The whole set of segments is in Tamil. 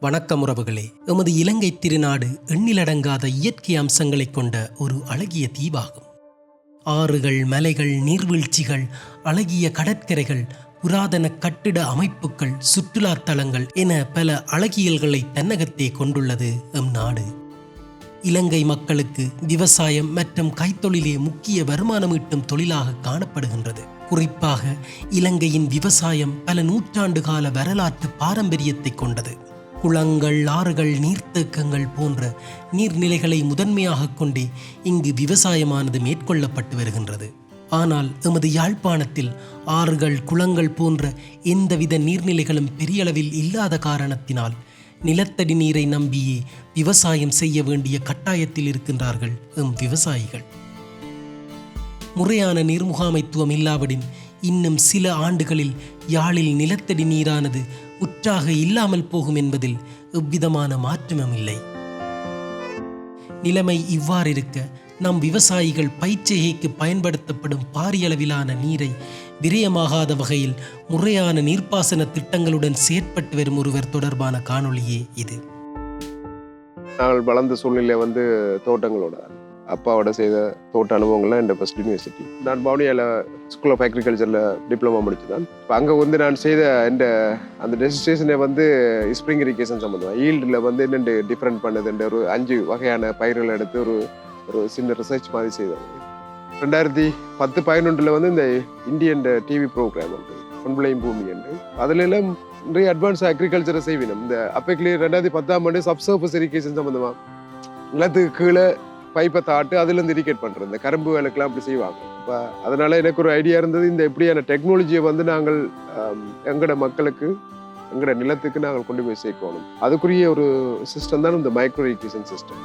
வணக்கம் உறவுகளே. எமது இலங்கை திருநாடு எண்ணிலடங்காத இயற்கை அம்சங்களைக் கொண்ட ஒரு அழகிய தீவாகும். ஆறுகள் மலைகள் நீர்வீழ்ச்சிகள் அழகிய கடற்கரைகள் புராதன கட்டிட அமைப்புகள் சுற்றுலா தலங்கள் என பல அழகியல்களை தன்னகத்தே கொண்டுள்ளது எம் நாடு. இலங்கை மக்களுக்கு விவசாயம் மற்றும் கைத்தொழிலே முக்கிய வருமானம் ஈட்டும் தொழிலாக காணப்படுகின்றது. குறிப்பாக இலங்கையின் விவசாயம் பல நூற்றாண்டு கால வரலாற்று பாரம்பரியத்தை கொண்டது. குளங்கள் ஆறுகள் நீர்த்தேக்கங்கள் போன்ற நீர்நிலைகளை முதன்மையாக கொண்டே இங்கு விவசாயமானது மேற்கொள்ளப்பட்டு வருகின்றது. ஆனால் எமது யாழ்ப்பாணத்தில் ஆறுகள் குளங்கள் போன்ற எந்தவித நீர்நிலைகளும் பெரியளவில் இல்லாத காரணத்தினால் நிலத்தடி நீரை நம்பியே விவசாயம் செய்ய வேண்டிய கட்டாயத்தில் இருக்கின்றார்கள் எம் விவசாயிகள். முறையான நீர்முகாமைத்துவம் இல்லாவிடின் இன்னும் சில ஆண்டுகளில் யாழில் நிலத்தடி நீரானது உற்றாக இல்லாமல் போகும் என்பதில் எவ்விதமான மாற்றமும் இல்லை. நிலைமை இவ்வாறிருக்க நம் விவசாயிகள் பயிற்சிகைக்கு பயன்படுத்தப்படும் பாரியளவிலான நீரை விரயமாகாத வகையில் முறையான நீர்ப்பாசன திட்டங்களுடன் செயற்பட்டு வரும் ஒருவர் தொடர்பான காணொளியே இது. நாங்கள் வளர்ந்த சூழ்நிலை வந்து தோட்டங்களோட அப்பாவோட செய்த தோட்ட அனுபவங்கள்லாம் என் ஃபஸ்ட் யூனிவர்சிட்டி நான் பவுனியாவில் ஸ்கூல் ஆஃப் அக்ரிகல்ச்சரில் டிப்ளமா முடிச்சுதான். இப்போ அங்கே வந்து நான் செய்த இந்த அந்த டெசிஸ்ட்ரேஷனை வந்து ஸ்ப்ரிங் இரிகேஷன் சம்மந்தம் ஈல்டில் வந்து என்னென்று டிஃப்ரெண்ட் பண்ணுதுன்ற ஒரு அஞ்சு வகையான பயிர்களை எடுத்து ஒரு ஒரு சின்ன ரிசர்ச் மாதிரி செய்தோம் ரெண்டாயிரத்தி பத்து பதினொன்றில் வந்து இந்த இந்தியன் டிவி ப்ரோக்ராம் உண்டு. பொன்பிளையும் பூமி என்று. அதுலெல்லாம் நிறைய அட்வான்ஸ் அக்ரிகல்ச்சரை செய்வினோம். இந்த அப்பைக்குள்ளே ரெண்டாயிரத்தி பத்தாம் ஆண்டு சப்சர்ஃபஸ் இரிகேஷன் சம்மந்தமாக நிலத்துக்கு கீழே பைப்பை தாட்டு அதுலேருந்து இரிகேட் பண்ணுறது இந்த கரும்பு வேலைக்கெல்லாம் அப்படி செய்வாங்க. இப்போ அதனால எனக்கு ஒரு ஐடியா இருந்தது இந்த எப்படியான டெக்னாலஜியை வந்து நாங்கள் எங்களோட மக்களுக்கு எங்களோட நிலத்துக்கு நாங்கள் கொண்டு போய் சேர்க்கணும். அதுக்குரிய ஒரு சிஸ்டம் தான் இந்த மைக்ரோ இரிகேஷன் சிஸ்டம்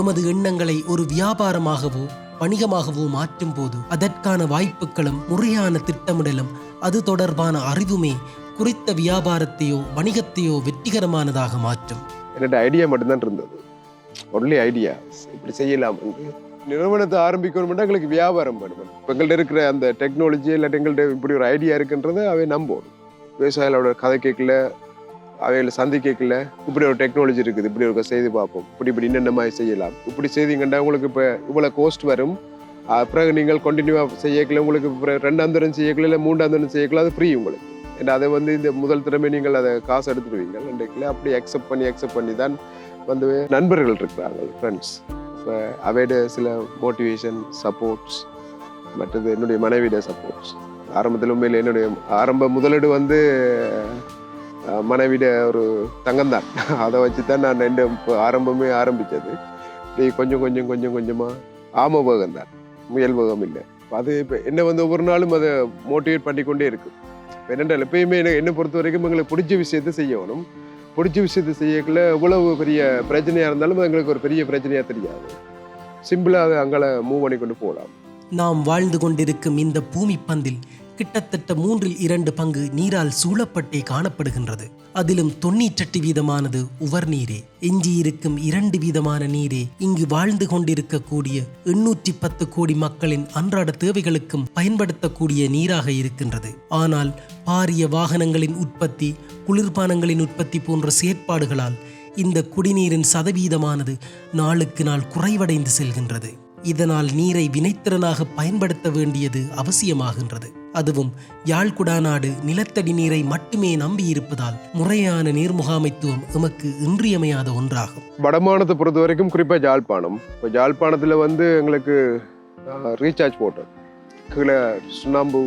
எமது எண்ணங்களை ஒரு வியாபாரமாகவோ வணிகமாகவோ மாற்றும் போது அதற்கான வாய்ப்புகளும் முறையான திட்டமிடலும் அது தொடர்பான அறிவுமே குறித்த வியாபாரத்தையோ வணிகத்தையோ வெற்றிகரமானதாக மாற்றும். என்னோட ஐடியா மட்டும்தான் இருந்தது. ஒன்லி ஐடியா இப்படி செய்யலாம். நிறுவனத்தை ஆரம்பிக்கணும்னா எங்களுக்கு வியாபாரம் பண்ணணும் இப்போ எங்கள்கிட்ட இருக்கிற அந்த டெக்னாலஜி இல்லாட்டி எங்கள்கிட்ட இப்படி ஒரு ஐடியா இருக்குன்றதை அவை நம்பணும் விவசாயிகளோட கதை கேட்கல அவைகளை சந்தி கேட்கல இப்படி ஒரு டெக்னாலஜி இருக்குது இப்படி ஒரு செய்து பார்ப்போம். இப்படி இப்படி என்னென்ன மாதிரி செய்யலாம். இப்படி செய்தீங்கன்னா உங்களுக்கு இப்போ இவ்வளோ கோஸ்ட் வரும். பிறகு நீங்கள் கண்டினியூவாக செய்யக்கல உங்களுக்கு பிறகு ரெண்டாம் தரம் செய்யக்கல இல்லை மூன்றாம் தரம் செய்யக்கல அது ஃப்ரீ உங்களுக்கு. ஏன்னா அதை வந்து இந்த முதல் திறமை நீங்கள் அதை காசு எடுத்துடுவீங்க. ரெண்டுக்குள்ள அப்படி அக்செப்ட் பண்ணி அக்செப்ட் பண்ணி தான் வந்து நண்பர்கள் இருக்கிறார்கள் ஃப்ரெண்ட்ஸ் இப்போ அவையோட சில மோட்டிவேஷன் சப்போர்ட்ஸ் மற்றது என்னுடைய மனைவியோட சப்போர்ட்ஸ் ஆரம்பத்தில் உண்மையில் என்னுடைய ஆரம்ப முதலீடு வந்து மனைவியிட ஒரு தங்கம்தான். அதை வச்சு தான் நான் ரெண்டு இப்போ ஆரம்பமே ஆரம்பித்தது இப்படி கொஞ்சம் கொஞ்சம் கொஞ்சம் கொஞ்சமாக ஆமபோகம் தான் முயல்போகம் இல்லை அது இப்போ என்ன வந்து ஒவ்வொரு நாளும் அதை மோட்டிவேட் பண்ணிக்கொண்டே இருக்குது என்னென்றால் எப்பயுமே என்ன என்னை பொறுத்த வரைக்கும் எங்களுக்கு பிடிச்ச விஷயத்தை செய்யணும். பிடிச்ச விஷயத்தை செய்யக்குள்ள எவ்வளவு பெரிய பிரச்சனையாக இருந்தாலும் எங்களுக்கு ஒரு பெரிய பிரச்சனையாக தெரியாது. சிம்பிளாக அங்கே மூவ் பண்ணி கொண்டு போகலாம். நாம் வாழ்ந்து கொண்டிருக்கும் இந்த பூமி பந்தில் கிட்டத்தட்ட மூன்றில் இரண்டு பங்கு நீரால் சூழப்பட்டே காணப்படுகின்றது. அதிலும் தொண்ணூற்றெட்டு வீதமானது உவர் நீரே. எஞ்சியிருக்கும் இரண்டு வீதமான நீரே இங்கு வாழ்ந்து கொண்டிருக்கக்கூடிய எண்ணூற்றி பத்து கோடி மக்களின் அன்றாட தேவைகளுக்கும் பயன்படுத்தக்கூடிய நீராக இருக்கின்றது. ஆனால் பாரிய வாகனங்களின் உற்பத்தி குளிர்பானங்களின் உற்பத்தி போன்ற செயற்பாடுகளால் இந்த குடிநீரின் சதவீதமானது நாளுக்கு நாள் குறைவடைந்து செல்கின்றது. இதனால் நீரை வினைத்திறனாக பயன்படுத்த வேண்டியது அவசியமாகின்றது. அதுவும் யாழ்குடாநாடு நிலத்தடி நீரை மட்டுமே நம்பியிருப்பதால் முறையான நீர் முகாமைத்துவம் எமக்கு இன்றியமையாத ஒன்றாகும். வடமானத்தை பொறுத்த வரைக்கும் குறிப்பாக ஜாழ்ப்பாணம் இப்போ ஜாழ்ப்பாணத்தில் வந்து எங்களுக்கு ரீசார்ஜ் போட்டோம் கீழே சுண்ணாம்பு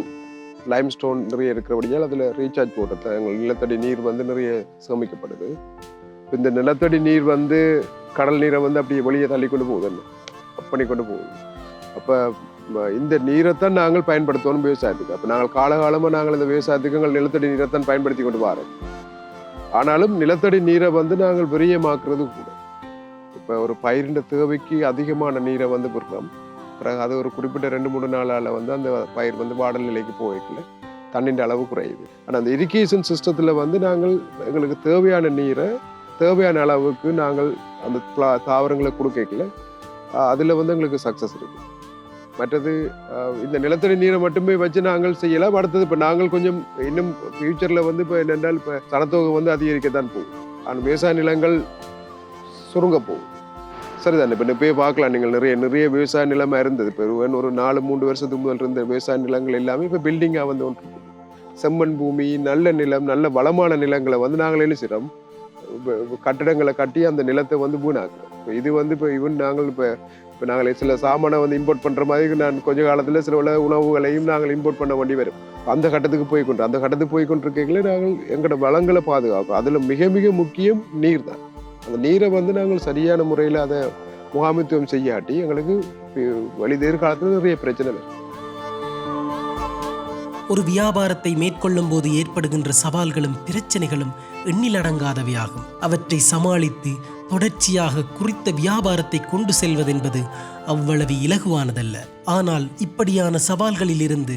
லைம் ஸ்டோன் நிறைய இருக்கிறபடியால் அதில் ரீசார்ஜ் போட்டது எங்கள் நிலத்தடி நீர் வந்து நிறைய சேமிக்கப்படுது. இந்த நிலத்தடி நீர் வந்து கடல் நீரை வந்து அப்படியே வெளியே தள்ளி கொண்டு போகுது. பண்ணி கொண்டு போகுது. அப்போ இந்த நீரைத்தான் நாங்கள் பயன்படுத்தணும் விவசாயத்துக்கு. அப்போ நாங்கள் காலகாலமாக நாங்கள் இந்த விவசாயத்துக்கு எங்கள் நிலத்தடி நீரைத்தான் பயன்படுத்தி கொண்டு வரோம். ஆனாலும் நிலத்தடி நீரை வந்து நாங்கள் விரியமாக்குறது கூட. இப்போ ஒரு பயிரின் தேவைக்கு அதிகமான நீரை வந்து விடுறோம் பிறகு அது ஒரு குறிப்பிட்ட ரெண்டு மூணு நாளால் வந்து அந்த பயிர் வந்து வாடல் நிலைக்கு போய்க்கல தண்ணின்ற அளவு குறையுது. ஆனால் அந்த இரிகேஷன் சிஸ்டத்தில் வந்து நாங்கள் எங்களுக்கு தேவையான நீரை தேவையான அளவுக்கு நாங்கள் அந்த தாவரங்களை கொடுக்கல அதில் வந்து எங்களுக்கு சக்ஸஸ் இருக்குது மற்றது இந்த நிலத்தடி நீரை மட்டுமே வச்சு நாங்கள் செய்யலாம் அடுத்தது இப்போ நாங்கள் கொஞ்சம் இன்னும் ஃபியூச்சரில் வந்து இப்போ என்னென்றால் இப்போ சனத்தொகை வந்து அதிகரிக்க தான் போகும். ஆனால் விவசாய நிலங்கள் சுருங்க போகும். சரிதானே? இப்போ போய் பார்க்கலாம். நீங்கள் நிறைய நிறைய விவசாய நிலமாக இருந்தது. இப்போ ஒரு- நாலு மூன்று வருஷத்துக்கு முதல் இருந்த விவசாய நிலங்கள் எல்லாமே இப்போ பில்டிங்காக வந்து ஒன்று செம்மண் பூமி நல்ல நிலம் நல்ல வளமான நிலங்களை வந்து நாங்கள் என்ன செய்கிறோம் கட்டடங்களை கட்டி அந்த நிலத்தை வந்து வீணாக்குறோம் இப்போ இது வந்து இப்போ இவன் நாங்கள் இப்போ இப்போ நாங்கள் சில சாமானை வந்து இம்போர்ட் பண்ணுற மாதிரி நான் கொஞ்ச காலத்தில் சில உள்ள உணவுகளையும் நாங்கள் இம்போர்ட் பண்ண வேண்டி வரும். அந்த கட்டத்துக்கு போய் கொண்டு அந்த கட்டத்துக்கு போய் கொண்டிருக்கைகளே நாங்கள் எங்களோட வளங்களை பாதுகாக்கும். அதில் மிக மிக முக்கியம் நீர் தான். அந்த நீரை வந்து நாங்கள் சரியான முறையில் அதை முகாமித்துவம் செய்யாட்டி எங்களுக்கு பி- வழி நிறைய பிரச்சனை வரும். ஒரு வியாபாரத்தை மேற்கொள்ளும் போது ஏற்படுகின்ற சவால்களும் பிரச்சனைகளும் எண்ணிலடங்காதவையாகும். அவற்றை சமாளித்து தொடர்ச்சியாக குறித்த வியாபாரத்தை கொண்டு செல்வதென்பது அவ்வளவு இலகுவானதல்ல. ஆனால் இப்படியான சவால்களிலிருந்து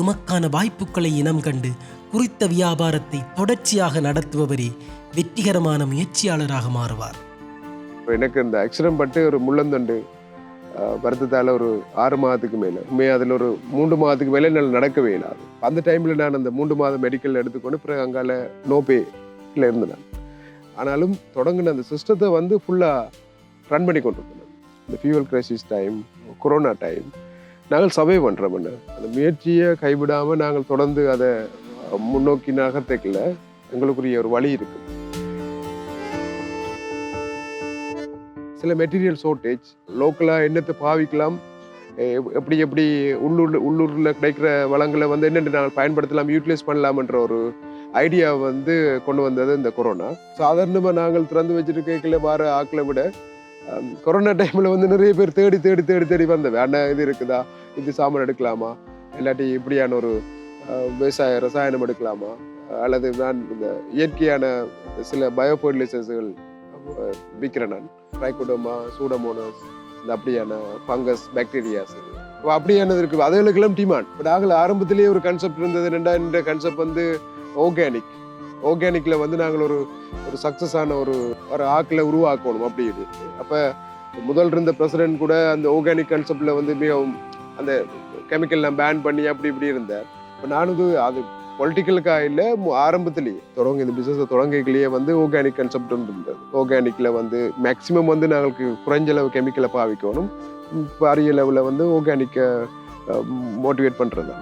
எமக்கான வாய்ப்புகளை இனம் கண்டு குறித்த வியாபாரத்தை தொடர்ச்சியாக நடத்துபவரே வெற்றிகரமான முயற்சியாளராக மாறுவார். எனக்கு இந்த ஆக்சிடென்ட் பட்டு ஒரு முள்ளந்தண்டு வருத்தத்தால் ஒரு ஆறு மாதத்துக்கு மேலே. உண்மையாக அதில் ஒரு மூன்று மாதத்துக்கு மேலே என்னால் நடக்கவே இல்லாது. அந்த டைமில் நான் அந்த மூன்று மாதம் மெடிக்கல் எடுத்துக்கொண்டு பிறகு அங்கால நோபே நோபேல இருந்தேன். ஆனாலும் தொடங்கின அந்த சிஸ்டத்தை வந்து ஃபுல்லாக ரன் பண்ணி கொண்டிருந்தேன் இந்த fuel crisis time corona time நாங்கள் சர்வே பண்ணுறோம்னு அந்த முயற்சியை கைவிடாமல் நாங்கள் தொடர்ந்து அதை முன்னோக்கி நகர்த்தைக்குள்ள எங்களுக்குரிய ஒரு வழி இருக்குது சில மெட்டீரியல் ஷார்ட்டேஜ் லோக்கலாக என்னத்தை பாவிக்கலாம் எப்படி எப்படி உள்ளூர் உள்ளூரில் கிடைக்கிற வளங்களை வந்து என்னென்ன நாங்கள் பயன்படுத்தலாம் யூட்டிலைஸ் பண்ணலாம்ன்ற ஒரு ஐடியா வந்து கொண்டு வந்தது இந்த கொரோனா சாதாரணமாக நாங்கள் திறந்து வச்சுட்டு கேட்கல வார ஆக்களை விட கொரோனா டைமில் வந்து நிறைய பேர் தேடி தேடி தேடி தேடி வந்த வேண்டாம் இது இருக்குதா? இது சாமான் எடுக்கலாமா? இல்லாட்டி இப்படியான ஒரு விவசாய ரசாயனம் எடுக்கலாமா? அல்லது நான் இந்த இயற்கையான சில பயோ ஃபர்டிலைசர்ஸ்கள் விற்கிறேன் நான். ட்ரைகோடோமா சூடமோனஸ் இந்த அப்படியான ஃபங்கஸ் பாக்டீரியாஸ் அப்படியானது இருக்குது அதுகளுக்கெல்லாம் டிமாண்ட் பட் ஆகல ஆரம்பத்திலேயே ஒரு கான்செப்ட் இருந்தது. என்னடா இந்த கான்செப்ட் வந்து ஆர்கானிக் ஆர்கானிக்ல வந்து நாங்கள் ஒரு ஒரு சக்ஸஸான ஒரு ஒரு ஆக்கில் உருவாக்கணும் அப்படி இது. அப்போ முதல் இருந்த பிரசிடென்ட் கூட அந்த ஆர்கானிக் கான்செப்டில் வந்து மிகவும் அந்த கெமிக்கல்லாம் பேன் பண்ணி அப்படி இப்படி இருந்தார். இப்போ நானும் இது அது பொலிட்டிக்கலுக்காக இல்லை ஆரம்பத்துலேயே தொடங்க இந்த பிஸ்னஸை தொடங்கலையே வந்து ஆர்கானிக் கான்செப்ட் இருந்தது. ஆர்கானிக்ல வந்து மேக்ஸிமம் வந்து நாங்களுக்கு குறைஞ்ச அளவு கெமிக்கலை பாவிக்கணும். பாரிய லெவலில் வந்து ஆர்கானிக்கை மோட்டிவேட் பண்ணுறது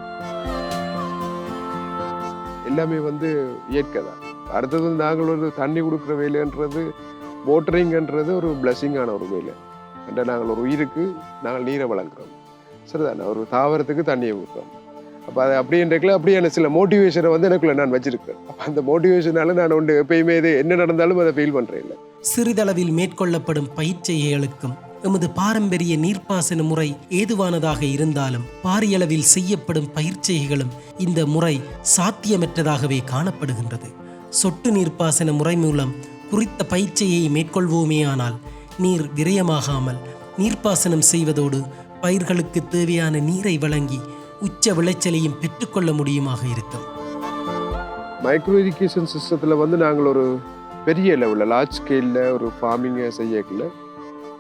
எல்லாமே வந்து இயற்கை தான். அடுத்தது நாங்கள் ஒரு தண்ணி கொடுக்குற வேலைன்றது மோட்டரிங்கன்றது ஒரு பிளஸ்ஸிங்கான ஒரு வேலை. என்ற நாங்கள் ஒரு உயிருக்கு நாங்கள் நீரை வழங்குறோம் சரிதானே ஒரு தாவரத்துக்கு தண்ணியை ஊற்றுறோம் அப்போ அது அப்படின்றதுல அப்படியான சில மோட்டிவேஷனை வந்து எனக்குள்ள நான் வச்சிருக்கேன். அப்போ அந்த மோட்டிவேஷனால நான் ஒன்று எப்பயுமே இது என்ன நடந்தாலும் அதை ஃபீல் பண்ணுறேன் இல்லை. சிறிதளவில் மேற்கொள்ளப்படும் பயிற்சிகளுக்கும் எமது பாரம்பரிய நீர்ப்பாசன முறை ஏதுவானதாக இருந்தாலும் பாரியளவில் செய்யப்படும் பயிற்சிகளும் இந்த முறை சாத்தியமற்றதாகவே காணப்படுகின்றது. சொட்டு நீர்ப்பாசன முறை மூலம் குறித்த பயிற்சியை மேற்கொள்வோமேயானால் நீர் விரயமாகாமல் நீர்ப்பாசனம் செய்வதோடு பயிர்களுக்கு தேவையான நீரை வழங்கி உச்ச விளைச்சலையும் பெற்றுக்கொள்ள முடியுமாக இருக்கும். மைக்ரோ இரிகேஷன் சிஸ்டத்தில் வந்து நாங்கள் ஒரு பெரிய லெவலில் லார்ஜ் ஸ்கேலில் ஒரு ஃபார்மிங்கை செய்யக்கல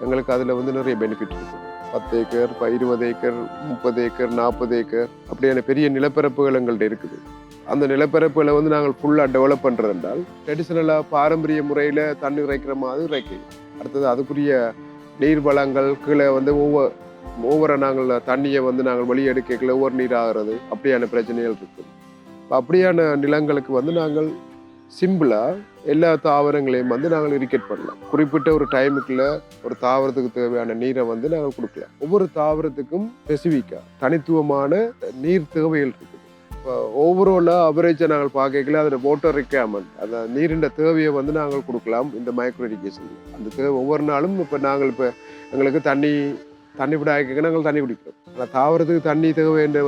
எங்களுக்கு அதில் வந்து நிறைய பெனிஃபிட் இருக்குது பத்து ஏக்கர் ப- இருபது ஏக்கர் முப்பது ஏக்கர் நாற்பது ஏக்கர் அப்படியான பெரிய நிலப்பரப்புகள் எங்கள்கிட்ட இருக்குது. அந்த நிலப்பரப்புகளை வந்து நாங்கள் ஃபுல்லாக டெவலப் பண்ணுறது என்றால் ட்ரெடிஷ்னலாக பாரம்பரிய முறையில் தண்ணி இறைக்கிற மாதிரி இறைக்கலாம் அடுத்தது அதுக்குரிய நீர் வளங்கள் கீழே வந்து ஒவ்வொரு ஒவ்வொரு நாங்கள் தண்ணியை வந்து நாங்கள் வெளியெடுக்கல ஒவ்வொரு நீர் ஆகிறது. அப்படியான பிரச்சனைகள் இருக்குது. அப்படியான நிலங்களுக்கு வந்து நாங்கள் சிம்பிளாக எல்லா தாவரங்களையும் வந்து நாங்கள் இரிக்கேட் பண்ணலாம். குறிப்பிட்ட ஒரு டைமுக்குள்ள ஒரு தாவரத்துக்கு தேவையான நீரை வந்து நாங்கள் கொடுக்கலாம். ஒவ்வொரு தாவரத்துக்கும் ஸ்பெசிஃபிக்காக தனித்துவமான நீர் தேவைகள் இருக்குது. இப்போ ஓவராலாக அவரேஜை நாங்கள் பார்க்கல அதில் வாட்டர் ரெக்யர்மெண்ட் அந்த நீரின் தேவையை வந்து நாங்கள் கொடுக்கலாம் இந்த மைக்ரோ இரிகேஷன் அந்த தேவை ஒவ்வொரு நாளும் இப்போ நாங்கள் இப்போ எங்களுக்கு தண்ணி தண்ணி விட நாங்கள் தண்ணி குடிக்கிறோம். ஆனால் தாவரத்துக்கு தண்ணி தேவை என்ற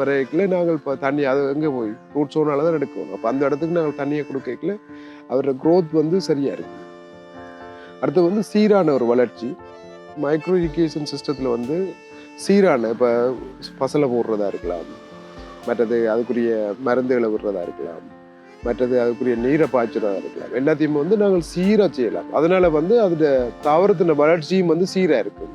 நாங்கள் இப்போ தண்ணி அது எங்கே போய்? ரூட் சோனால தான் எடுக்கணும். அப்போ அந்த இடத்துக்கு நாங்கள் தண்ணியை கொடுக்கல அவரோட க்ரோத் வந்து சரியாக இருக்கு. அடுத்து வந்து சீரான ஒரு வளர்ச்சி. மைக்ரோ இரிகேஷன் சிஸ்டத்தில் வந்து சீரான இப்போ பசலை போடுறதா இருக்கலாம். மற்றது அதுக்குரிய மருந்துகளை விடுறதா இருக்கலாம். மற்றது அதுக்குரிய நீரை பாய்ச்சுறதா இருக்கலாம். எல்லாத்தையும் வந்து நாங்கள் சீராக செய்யலாம். அதனால வந்து அதோட தாவரத்தின வளர்ச்சியும் வந்து சீராக இருக்கும்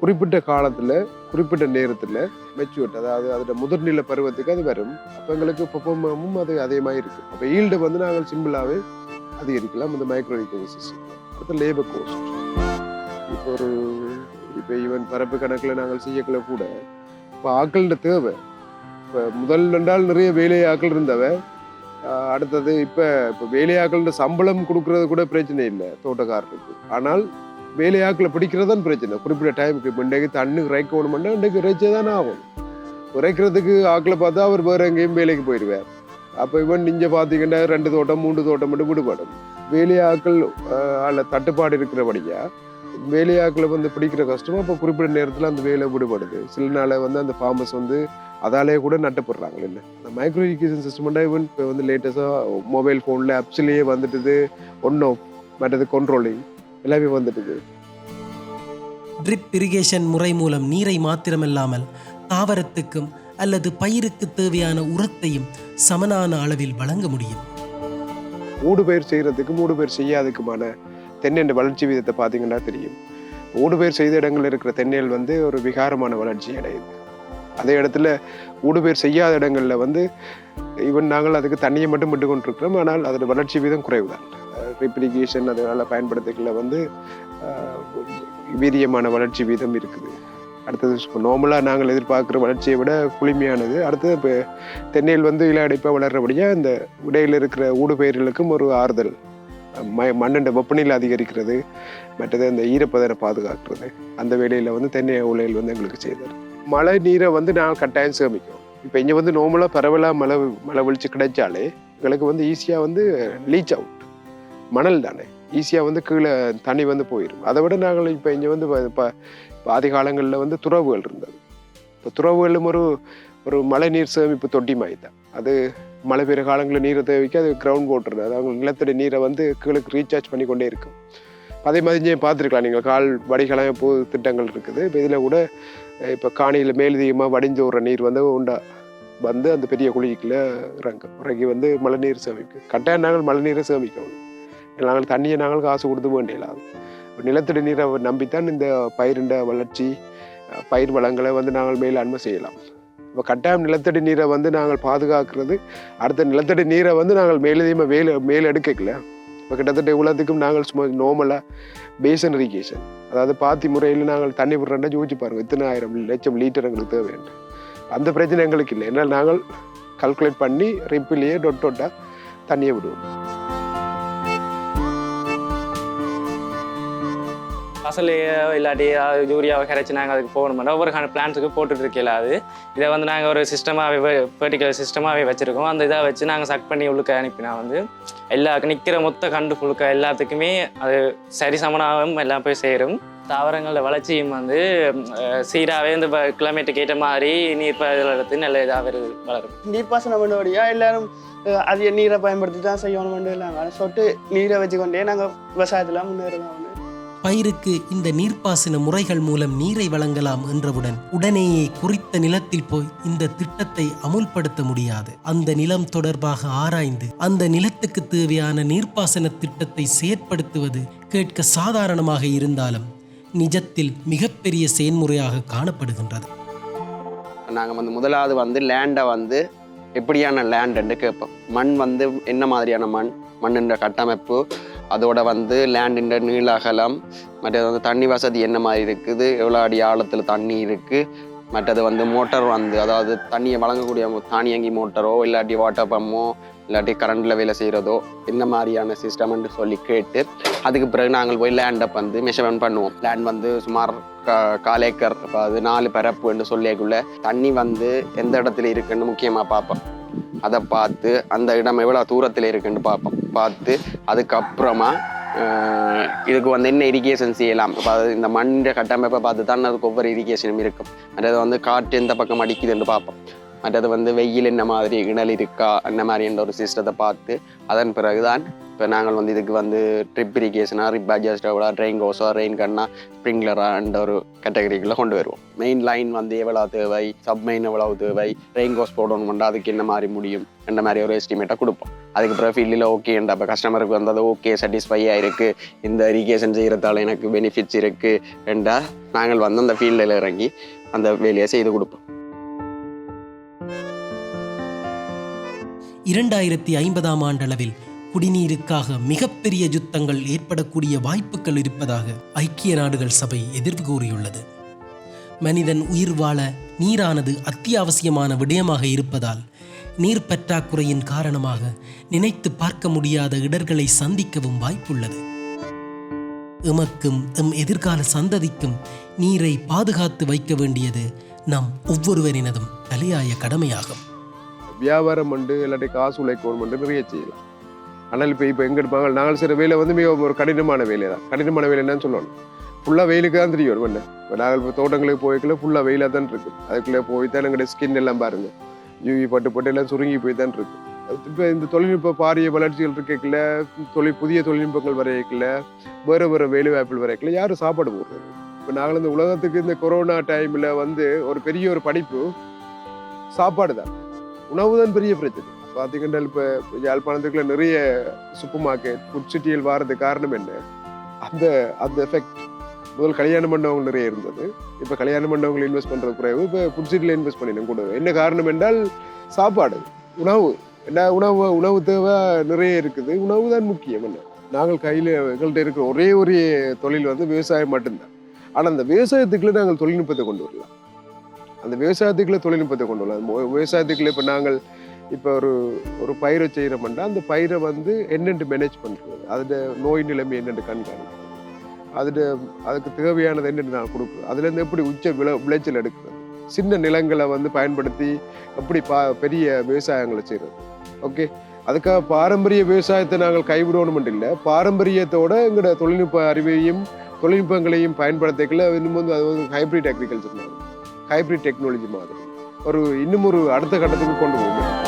குறிப்பிட்ட காலத்தில் குறிப்பிட்ட நேரத்தில் மெச்சூர்ட் அதாவது அதோட முதிர்நிலை பருவத்துக்கு அது வரும். அப்போ எங்களுக்கு பெர்ஃபார்மும் அது அதே மாதிரி இருக்கும் அப்போ ஈல்டு வந்து நாங்கள் சிம்பிளாகவே அதிகரிக்கலாம் இந்த மைக்ரோ இரிகேஷன் சிஸ்டம் அடுத்து லேபர் கோஸ்ட் இப்போ ஒரு இப்போ ஈவன் பரப்பு கணக்கில் நாங்கள் செய்யக்கல கூட இப்போ ஆக்கள்கிட்ட தேவை. இப்போ முதல் ரெண்டால் நிறைய வேலை ஆக்கள் அடுத்தது இப்போ இப்போ வேலையாக்கள்ன்ற சம்பளம் கொடுக்கறது கூட பிரச்சனை இல்லை தோட்டக்காரருக்கு ஆனால் வேலையாக்களை பிடிக்கிறது தான் பிரச்சனை. குறிப்பிட்ட டைமுக்கு இப்போ இன்றைக்கு தண்ணி இறைக்கணும்னா இன்றைக்கு இறைச்சே தானே ஆகும். இறைக்கிறதுக்கு ஆக்களை பார்த்தா அவர் வேறு எங்கேயும் வேலைக்கு போயிடுவார். அப்போ இவன் நீங்கள் பார்த்தீங்கன்னா ரெண்டு தோட்டம் மூன்று தோட்டம் மட்டும் விடுபடும். வேலையாக்கள் அதில் தட்டுப்பாடு இருக்கிறபடியா வேலையாக்களை வந்து பிடிக்கிற கஷ்டமா இப்போ குறிப்பிட்ட நேரத்தில் அந்த வேலை விடுபடுது. சில நாளை வந்து அந்த ஃபார்மர்ஸ் வந்து அதாலே கூட நட்டப்படுறாங்க இல்லை. இந்த மைக்ரோ எஜுகேஷன் சிஸ்டம்னா இவன் இப்போ வந்து லேட்டஸ்டாக மொபைல் ஃபோனில் ஆப்ஸ்லேயே வந்துட்டுது. ஒன்னோ மற்றது கண்ட்ரோலிங் எல்லாமே வந்துட்டுது. ட்ரிப் இரிகேஷன் முறை மூலம் நீரை மாத்திரமில்லாமல் தாவரத்துக்கும் அல்லது பயிருக்கு தேவையான உரத்தையும் சமனான அளவில் வழங்க முடியும். ஊடுபயிர் செய்கிறதுக்கும் ஊடுபயிர் செய்யாததுக்குமான தென்னையின் வளர்ச்சி வீதத்தை பார்த்தீங்கன்னா தெரியும். ஊடுபயிர் செய்த இடங்களில் இருக்கிற தென்னெல் வந்து ஒரு விகாரமான வளர்ச்சி அடையுது. அதே இடத்துல ஊடுபயிர் செய்யாத இடங்களில் வந்து ஈவன் நாங்கள் அதுக்கு தண்ணியை மட்டும் விட்டு கொண்டிருக்கிறோம். ஆனால் அதோட வளர்ச்சி வீதம் குறைவு தான். ரிப்ளிகேஷன் அதனால் பயன்படுத்திக்கல வந்து வீரியமான வளர்ச்சி வீதம் இருக்குது. அடுத்தது நார்மலாக நாங்கள் எதிர்பார்க்குற வளர்ச்சியை விட குளிமையானது. அடுத்தது இப்போ தென்னையில் வந்து இலையடைப்பாக வளர்கிறபடியாக இந்த இடையில் இருக்கிற ஊடுபயிர்களுக்கும் ஒரு ஆறுதல். ம மண்ணண்ட வெப்பநிலை அதிகரிக்கிறது. மற்றது அந்த ஈரப்பதனை பாதுகாக்கிறது. அந்த வேலையில் வந்து தென்னை உலையில் வந்து எங்களுக்கு செய்தார் மழை நீரை வந்து நான் கட்டாயம் சேமிக்கும். இப்போ இங்கே வந்து நார்மலாக பரவலாக மழை மழை வீழ்ச்சி கிடைச்சாலே எங்களுக்கு வந்து ஈஸியாக வந்து லீச் அவுட் மணல் தானே. ஈஸியாக வந்து கீழே தண்ணி வந்து போயிடும் அதை விட நாங்கள் இப்போ இங்கே வந்து இப்போ ஆதி காலங்களில் வந்து துறவுகள் இருந்தது. இப்போ துறவுகளும் ஒரு ஒரு மழை நீர் சேமிப்பு தொட்டி மாதிரி தான். அது மழை பெய்கிற காலங்களில் நீரை தேவைக்கு அது கிரவுண்ட் வாட்டர் அது. அவங்க நிலத்தடி நீரை வந்து கீழே ரீசார்ஜ் பண்ணி கொண்டே இருக்கும். அதே மாதிரி இங்கே பார்த்துருக்கலாம். நீங்கள் கால் வடிகாலம் பொது திட்டங்கள் இருக்குது. இப்போ இதில் கூட இப்போ காணியில் மேலதிகமாக வடிஞ்சு விடுற நீர் வந்து உண்டா வந்து அந்த பெரிய குழிக்குள்ளே இறங்கும். இறங்கி வந்து மழை நீர் சேமிக்கும். கட்டாயம் நாங்கள் மழை நீரை சேமிக்கணும். நாங்கள் தண்ணியை நாங்கள் காசு கொடுத்து வேண்டியலாம் நிலத்தடி நீரை நம்பித்தான் இந்த பயிருண்ட வளர்ச்சி பயிர் வளங்களை வந்து நாங்கள் மேலாண்மை செய்யலாம். இப்போ கட்டாயம் நிலத்தடி நீரை வந்து நாங்கள் பாதுகாக்கிறது அடுத்த நிலத்தடி நீரை வந்து நாங்கள் மேலதிகமாக மேல் மேல் எடுக்கல இப்போ கிட்டத்தட்ட இவ்வளோத்துக்கும் நாங்கள் சும்மா நார்மலாக பேசன் இரிகேஷன் அதாவது பாத்தி முறையில் நாங்கள் தண்ணி விடுறோன்னா யோசிச்சு பாருங்கள் இத்தனை ஆயிரம் லட்சம் லிட்டர் எங்களுக்கு தேவைன்னு அந்த பிரச்சனை எங்களுக்கு இல்லை. ஏன்னா நாங்கள் கல்குலேட் பண்ணி ரிப்பிலேயே டொட் டொட்டாக தண்ணியை விடுவோம். பசலையோ இல்லாட்டி ஏதாவது யூரியாவை கரைச்சி நாங்கள் அதுக்கு போகணும்னா ஒவ்வொரு கான பிளான்ஸுக்கு போட்டுட்டு இருக்கல அது. இதை வந்து நாங்கள் ஒரு சிஸ்டமாகவே பர்டிகுலர் சிஸ்டமாகவே வச்சுருக்கோம். அந்த இதை வச்சு நாங்கள் சக் பண்ணி உள்ளுக்க அனுப்பினா வந்து எல்லா நிற்கிற மொத்த கண்டு புழுக்க எல்லாத்துக்குமே அது சரிசமனாகவும் எல்லாம் போய் சேரும். தாவரங்களோட வளர்ச்சியும் வந்து சீராகவே இந்த கிளைமேட்டுக்கு ஏற்ற மாதிரி நீர் எடுத்து நல்ல இதாக வருது வளரும். நீர்ப்பாசனம் பண்ணுவடியா எல்லாரும் அதிக நீரை பயன்படுத்தி தான் செய்யணும் இல்லாங்க சொட்டு நீரை வச்சுக்கொண்டே நாங்கள் விவசாயத்தில் முன்னேறலாம் பயிருக்கு இந்த நீர்ப்பாசன முறைகள் மூலம் நீரை வழங்கலாம் என்றவுடன் உடனேயே குறித்த நிலத்தில் போய் இந்த திட்டத்தை அமுல்படுத்த முடியாது. அந்த நிலம் தொடர்பாக ஆராய்ந்து அந்த நிலத்துக்கு தேவையான நீர்ப்பாசன திட்டத்தை செயற்படுத்துவது கேட்க சாதாரணமாக இருந்தாலும் நிஜத்தில் மிகப்பெரிய செயன்முறையாக காணப்படுகின்றது. நாங்கள் வந்து முதலாவது வந்து லேண்டை வந்து எப்படியான லேண்டுன்னு கேட்போம். மண் வந்து என்ன மாதிரியான மண்? மண்ணுன்ற கட்டமைப்பு அதோட வந்து லேண்டின் நீள அகலம் மற்றது வந்து தண்ணி வசதி என்ன மாதிரி இருக்குது எவ்வளோ அடி ஆழத்தில் தண்ணி இருக்குது மற்றது வந்து மோட்டர் வந்து அதாவது தண்ணியை வழங்கக்கூடிய தானியங்கி மோட்டரோ இல்லாட்டி வாட்டர் பம்மோ இல்லாட்டி கரண்டில் வேலை செய்கிறதோ என்ன மாதிரியான சிஸ்டம்னு சொல்லி கேட்டு அதுக்கு பிறகு நாங்கள் போய் லேண்டை வந்து மெஷர்மெண்ட் பண்ணுவோம். லேண்ட் வந்து சுமார் கா- அது நாலு பரப்புன்னு சொல்லியக்குள்ள தண்ணி வந்து எந்த இடத்துல இருக்குன்னு முக்கியமாக பார்ப்போம். அதை பார்த்து அந்த இடம் எவ்வளோ தூரத்தில் இருக்குன்னு பார்ப்போம். பார்த்து அதுக்கப்புறமா இதுக்கு வந்து என்ன இரிகேஷன் செய்யலாம்? இப்போ அது இந்த மண்ணிൻ്റെ கட்டமைப்பை பார்த்து தான் அதுக்கு ஒவ்வொரு இரிகேஷனும் இருக்கும். அது வந்து காற்று எந்த பக்கம் அடிக்குதுன்னு பார்ப்போம். மற்றது வந்து வெயில் என்ன மாதிரி இணல் இருக்கா அந்த மாதிரின்ற ஒரு சிஸ்டத்தை பார்த்து அதன் பிறகுதான் இப்போ நாங்கள் வந்து இதுக்கு வந்து ட்ரிப் இரிகேஷனாக ரிப் அட்ஜஸ்டபுளாக ட்ரெயின் கோஸோ ரெயின் கண்ணா ஸ்ப்ரிங்லரான்ற ஒரு கேட்டகரிக்குள்ளே கொண்டு வருவோம். மெயின் லைன் வந்து எவ்வளோ தேவை சப் மெயின் தேவை ரெயின் கோஸ் போடணும்னா அதுக்கு என்ன மாதிரி முடியும் அந்த மாதிரி ஒரு எஸ்டிமேட்டாக கொடுப்போம். அதுக்கு பிறகு ஃபீல்டில் ஓகேன்ற அப்போ கஸ்டமருக்கு வந்து அது ஓகே சாட்டிஸ்ஃபை ஆகிருக்கு இந்த இரிகேஷன் செய்கிறதால எனக்கு பெனிஃபிட்ஸ் இருக்குது என்றா நாங்கள் வந்து அந்த ஃபீல்டில் இறங்கி அந்த வேலையை செய்து கொடுப்போம். இரண்டாயிரத்தி ஐம்பதாம் ஆண்டளவில் குடிநீருக்காக மிகப்பெரிய யுத்தங்கள் ஏற்படக்கூடிய வாய்ப்புகள் இருப்பதாக ஐக்கிய நாடுகள் சபை எதிர்வு கூறியுள்ளது. மனிதன் உயிர் வாழ நீரானது அத்தியாவசியமான விடயமாக இருப்பதால் நீர் பற்றாக்குறையின் காரணமாக நினைத்து பார்க்க முடியாத இடர்களை சந்திக்கவும் வாய்ப்புள்ளது. எமக்கும் எம் எதிர்கால சந்ததிக்கும் நீரை பாதுகாத்து வைக்க வேண்டியது நம் ஒவ்வொருவரினதும் தலையாய கடமையாகும். வியாபாரம் பண்ணு இல்லாட்டி காசு உழைக்கணும் பண்ணு நிறைய செய்யலாம். ஆனால் இப்போ இப்போ எங்கே இருப்பாங்க நாங்கள் சில வேலை வந்து மிக ஒரு கடினமான வேலை தான் கடினமான வேலை என்னன்னு சொல்லணும். ஃபுல்லாக வெயிலுக்கு தான் தெரியும் பண்ண இப்போ நாங்கள் இப்போ தோட்டங்களுக்கு போய்க்குள்ள ஃபுல்லாக வெயிலாக தான் இருக்கு. அதுக்குள்ளே போய் தான் எங்களுடைய ஸ்கின் எல்லாம் பாருங்கள் யூவி பட்டு பட்டு எல்லாம் சுருங்கி போய் தான் இருக்கு. இப்போ இந்த தொழில்நுட்ப பாரிய வளர்ச்சிகள் இருக்கல தொழில் புதிய தொழில்நுட்பங்கள் வரைக்கல வேறு வேறு வேலை வாய்ப்புகள் வரைக்கல யாரும் சாப்பாடு போடுறது இப்போ நாங்கள் இந்த உலகத்துக்கு இந்த கொரோனா டைமில் வந்து ஒரு பெரிய ஒரு படிப்பு சாப்பாடு தான் உணவு தான் பெரிய பிரச்சனை. பார்த்தீங்கன்னா இப்போ யாழ்ப்பாணத்துக்குள்ள நிறைய சூப்பர் மார்க்கெட் ஃபுட் சிட்டியில் காரணம் என்ன? அந்த அந்த எஃபெக்ட் முதல் கல்யாணம் பண்ணவங்க நிறைய இருந்தது. இப்போ கல்யாணம் பண்ணவங்க இன்வெஸ்ட் பண்ணுறது குறைவு. இப்போ ஃபுட் சிட்டியில் இன்வெஸ்ட் பண்ணிடணும் கூட என்ன காரணம் என்றால் சாப்பாடு உணவு. என்ன உணவு உணவு தேவை நிறைய இருக்குது. உணவு தான் முக்கியம் என்ன? நாங்கள் கையில் எங்கள்கிட்ட இருக்கிற ஒரே ஒரு தொழில் வந்து விவசாயம் மட்டும்தான். ஆனால் அந்த விவசாயத்துக்குள்ளே நாங்கள் தொழில்நுட்பத்தை கொண்டு வரலாம். அந்த விவசாயத்துக்குள்ளே தொழில்நுட்பத்தை கொண்டு வரலாம். விவசாயத்துக்குள்ளே இப்போ நாங்கள் இப்போ ஒரு ஒரு பயிரை செய்கிறோம்னா அந்த பயிரை வந்து என்னென்று மேனேஜ் பண்ணுறது அதோட நோய் நிலைமை என்னென்று கண்காணிக்கிறது அதில் அதுக்கு தேவையானது என்னென்று நான் கொடுக்குறது அதுலேருந்து எப்படி உச்ச விளை விளைச்சல் எடுக்கிறது? சின்ன நிலங்களை வந்து பயன்படுத்தி எப்படி பா பெரிய விவசாயங்களை செய்கிறது ஓகே? அதுக்காக பாரம்பரிய விவசாயத்தை நாங்கள் கைவிடணும் இல்லை. பாரம்பரியத்தோட எங்களோட தொழில்நுட்ப அறிவையும் தொழில்நுட்பங்களையும் பயன்படுத்திக்கல. இன்னும் வந்து அது வந்து ஹைப்ரிட் அக்ரிகல்ச்சர் மாதிரி. ஹைப்ரிட் டெக்னாலஜி மாதிரி. ஒரு இன்னும் ஒரு அடுத்த கட்டத்துக்கு கொண்டு போகும்.